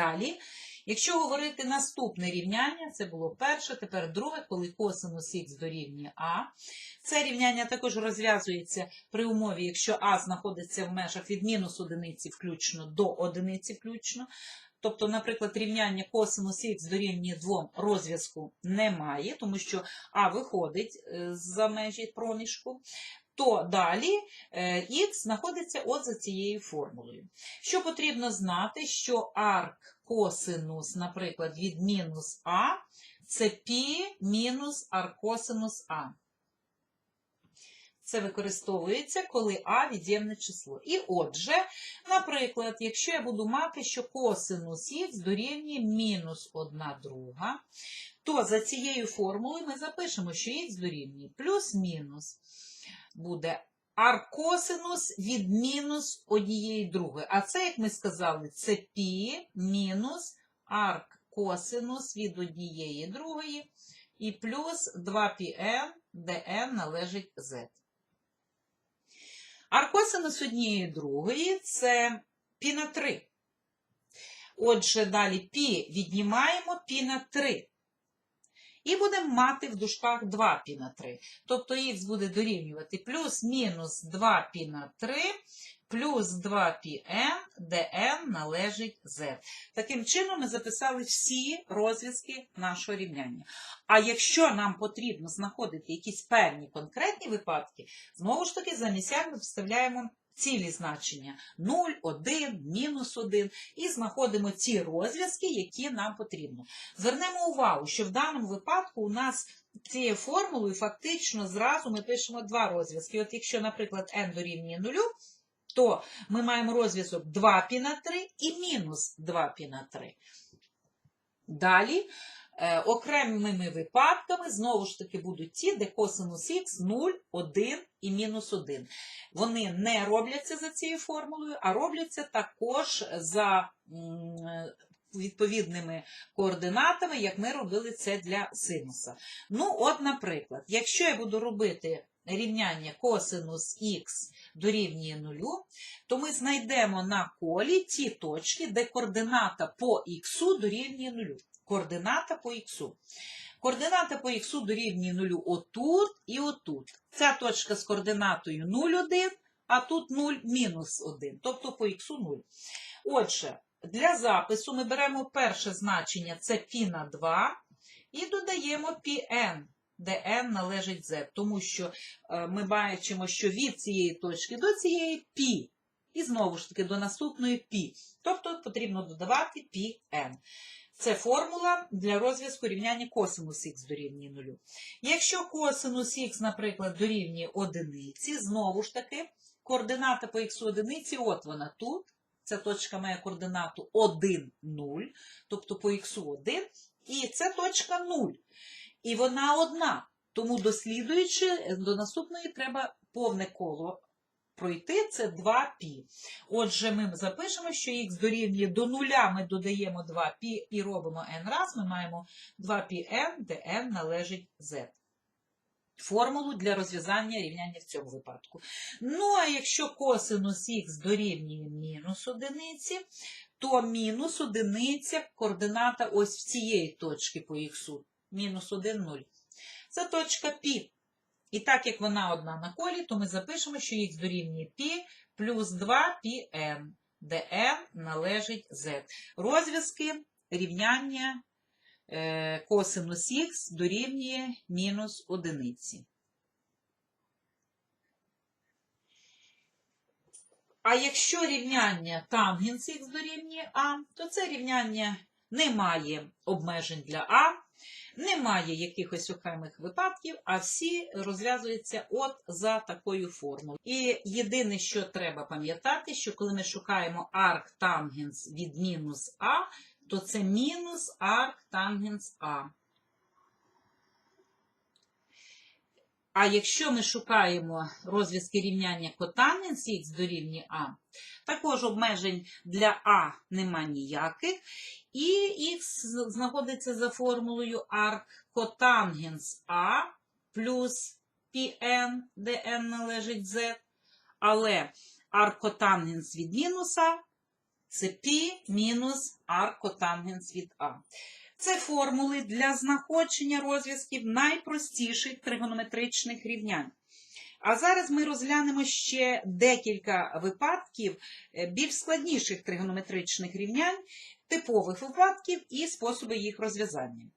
Далі, якщо говорити наступне рівняння, це було перше, тепер друге, коли косинус х дорівнює а. Це рівняння також розв'язується при умові, якщо а знаходиться в межах від мінус одиниці включно до одиниці включно. Тобто, наприклад, рівняння косинус х дорівнює 2 розв'язку немає, тому що а виходить е, за межі проміжку, то далі е, х знаходиться от за цією формулою. Що потрібно знати, що арк косинус, наприклад, від мінус а, це π мінус аркосинус а. Це використовується, коли а від'ємне число. І отже, наприклад, якщо я буду мати, що косинус х дорівнює мінус 1 друга, то за цією формулою ми запишемо, що х дорівнює плюс-мінус буде аркосинус від мінус однієї другої. А це, як ми сказали, це пі мінус аркосинус від однієї другої і плюс 2πn, де n належить z. Аркосинус однієї другої це пі на 3. Отже, далі пі віднімаємо пі на 3. І будемо мати в дужках 2 пі на 3. Тобто х буде дорівнювати плюс-мінус 2 пі на 3 плюс 2 пі n, де n належить z. Таким чином ми записали всі розв'язки нашого рівняння. А якщо нам потрібно знаходити якісь певні конкретні випадки, знову ж таки замість ми вставляємо цілі значення 0, 1, мінус 1 і знаходимо ті розв'язки, які нам потрібно. Звернемо увагу, що в даному випадку у нас цією формулою фактично зразу ми пишемо два розв'язки. От якщо, наприклад, n дорівнює 0, то ми маємо розв'язок 2 π на 3 і мінус 2 π на 3. Далі, окремими випадками, знову ж таки, будуть ті, де косинус х 0, 1 і мінус 1. Вони не робляться за цією формулою, а робляться також за е, відповідними координатами, як ми робили це для синуса. Ну, от, наприклад, якщо я буду робити рівняння косинус х дорівнює 0, то ми знайдемо на колі ті точки, де координата по х дорівнює 0 Координата по х. Координата по х дорівнює 0 отут і отут. Ця точка з координатою 0,1, а тут 0 мінус 1, тобто по х 0. Отже, для запису ми беремо перше значення, це π на 2, і додаємо πn, де n належить z, тому що е, ми бачимо, що від цієї точки до цієї π, і знову ж таки до наступної π. Тобто потрібно додавати πn. Це формула для розв'язку рівняння косинус х дорівнює 0. Якщо косинус х, наприклад, дорівнює одиниці, знову ж таки, координата по х одиниці, от вона тут. Ця точка має координату 1, 0, тобто по х 1, і це точка 0. І вона одна. Тому дослідуючи, до наступної треба повне коло пройти, це 2π. Отже, ми запишемо, що х дорівнює до нуля, ми додаємо 2π і робимо n раз, ми маємо 2πn, де n належить z. Формулу для розв'язання рівняння в цьому випадку. Ну, а якщо косинус х дорівнює мінус одиниці, то мінус одиниця координата ось в цієї точки по х, мінус 1, 0. Це точка π. І так як вона одна на колі, то ми запишемо, що х дорівнює π плюс 2 πn, де n належить z. Розв'язки рівняння е, косинус х дорівнює мінус одиниці. А якщо рівняння тангенс х дорівнює а, то це рівняння не має обмежень для а, немає якихось окремих випадків, а всі розв'язуються от за такою формулою. І єдине, що треба пам'ятати, що коли ми шукаємо арк тангенс від мінус а, то це мінус арктангенс а. А якщо ми шукаємо розв'язки рівняння котангенс х дорівнює А, також обмежень для А нема ніяких. І х знаходиться за формулою арк котангенс А плюс πn, де n належить z. Але арк котангенс від мінуса Це π мінус аркотангенс від А. Це формули для знаходження розв'язків найпростіших тригонометричних рівнянь. А зараз ми розглянемо ще декілька випадків е, більш складніших тригонометричних рівнянь, типових випадків і способи їх розв'язання.